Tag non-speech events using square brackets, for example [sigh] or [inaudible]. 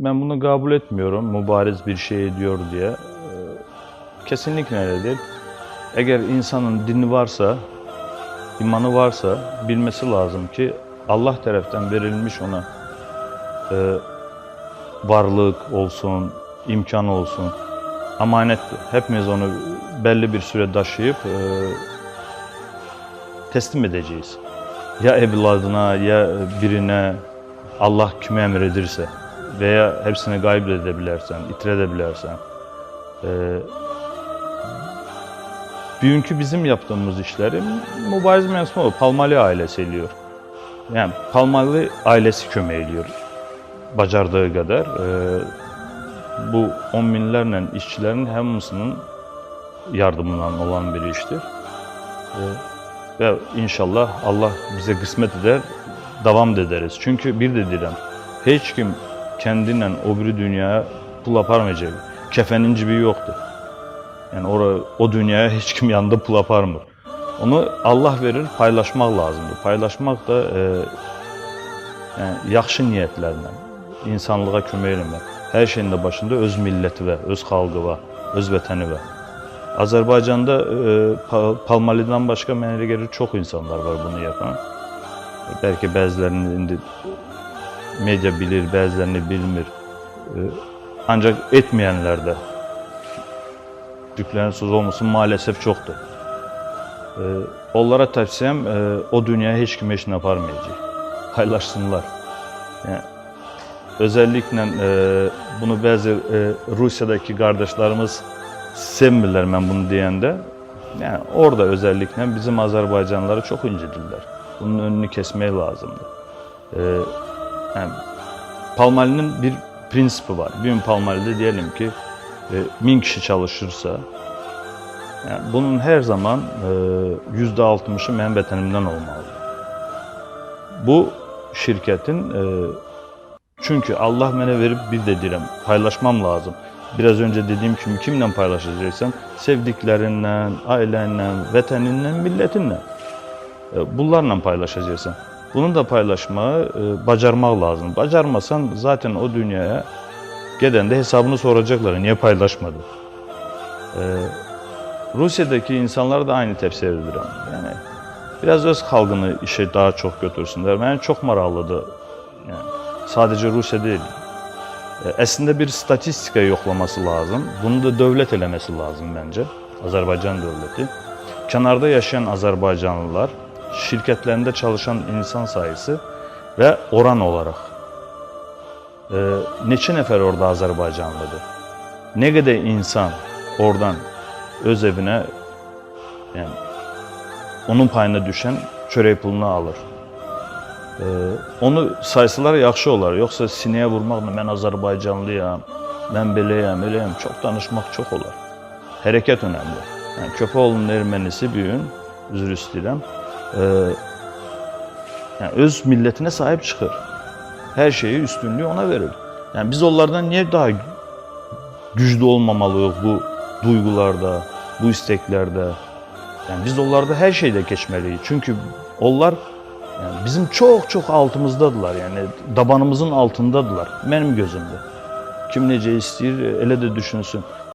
Ben bunu kabul etmiyorum. Mübariz bir şey diyor diye. Ee, Kesinlikle öyle değil. Eğer insanın dini varsa, imanı varsa bilmesi lazım ki Allah tarafından verilmiş ona e, varlık olsun, imkan olsun, amanettir. Hepimiz onu belli bir süre taşıyıp e, teslim edeceğiz. Ya evladına ya birine Allah kime emredirse veya hepsini kaybedebilirsen, itirebilirsen. E, bugünkü bizim yaptığımız işleri mübariz mensubu Palmali ailesi ediyor. Yani Palmali ailesi kömeğiliyor. Bacardığı kadar. E, bu on binlerle işçilerin hepsinin yardımından olan bir iştir. E, ve inşallah Allah bize kısmet eder, devam ederiz. Çünkü bir de direm, hiç kim kendinden o bir dünyaya pul aparmayacak. Kefenin cibi yoktur. Yani ora, o dünyaya [laughs] hiç kim yanında pul aparmır. Onu Allah verir, paylaşmak lazımdır. Paylaşmak da e, yani yaxşı niyetlerle, insanlığa kömək eləmək. Hər şeyin də başında öz milləti və, öz xalqı və, öz vətəni və. Azərbaycanda e, Pa- Palmali'dən başqa mənə elə gəlir insanlar var bunu yapan. Bəlkə bəzilərini indi media bilir, bəzilərini bilmir. E, ancaq etməyənlər də yüklərin söz olmasın maalesef çoxdur. E, onlara tavsiyəm e, o dünyaya heç kim heç nə aparmayacaq. Paylaşsınlar. Yəni özellikle bunu bəzi e, Rusiyadakı qardaşlarımız sevmirlər mən bunu deyəndə. Yəni orada özellikle bizim Azərbaycanlıları çox incidirlər. Bunun önünü kesmək lazımdır. E, yəni Palmali'nin bir prinsipi var. Bir gün Palmali'de diyelim ki e, min kişi çalışırsa yani bunun her zaman e, yüzde altmışı mənim vətənimdən olmalıdır. Bu şirketin e, çünkü Allah mənə verib bir də deyirəm, paylaşmam lazım. Biraz önce dediğim kimi kimlə paylaşacaqsan? Sevdiklerindən, ailəndən, vətənindən, millətinlə. E, Bunlarla paylaşacaqsan. Bunu da paylaşmağı e, bacarmaq lazım. Bacarmasan zaten o dünyaya gedəndə hesabını soracaklar. Niye paylaşmadı? E, Rusya'daki insanlara da aynı tepsi edirəm. Yani biraz öz xalqını işe daha çok götürsünler. Mənim çox maraqlıdır. Yani sadece Rusya değil. E, Əslində bir statistika yoxlaması lazım. Bunu da dövlət eləməsi lazım məncə. Azərbaycan dövləti. Kənarda yaşayan Azərbaycanlılar, şirkətlərində çalışan insan sayısı və oran olaraq e, neçə nəfər orada Azərbaycanlıdır? Nə qədər insan oradan öz evinə yəni onun payına düşən çörək pulunu alır. Ee, onu saysalar yaxşı olar. Yoxsa sinəyə vurmaqla mən Azərbaycanlıyam, mən beləyəm, eləyəm çox danışmaq çox olar. Hərəkət önəmli. Yəni Köpoğlu'nun ermənisi bir gün üzr. E, yəni öz millətinə sahib çıxır. Hər şeyi üstünlüğü ona verir. Yəni biz onlardan niyə daha güclü olmamalıyıq bu duygularda, bu isteklərdə? Yani biz onlarda her şeyde geçmeliyiz. Çünkü onlar yani bizim çok çok altımızdadılar. Yani dabanımızın altındadılar. Benim gözümde. Kim necə istəyir, elə də düşünsün.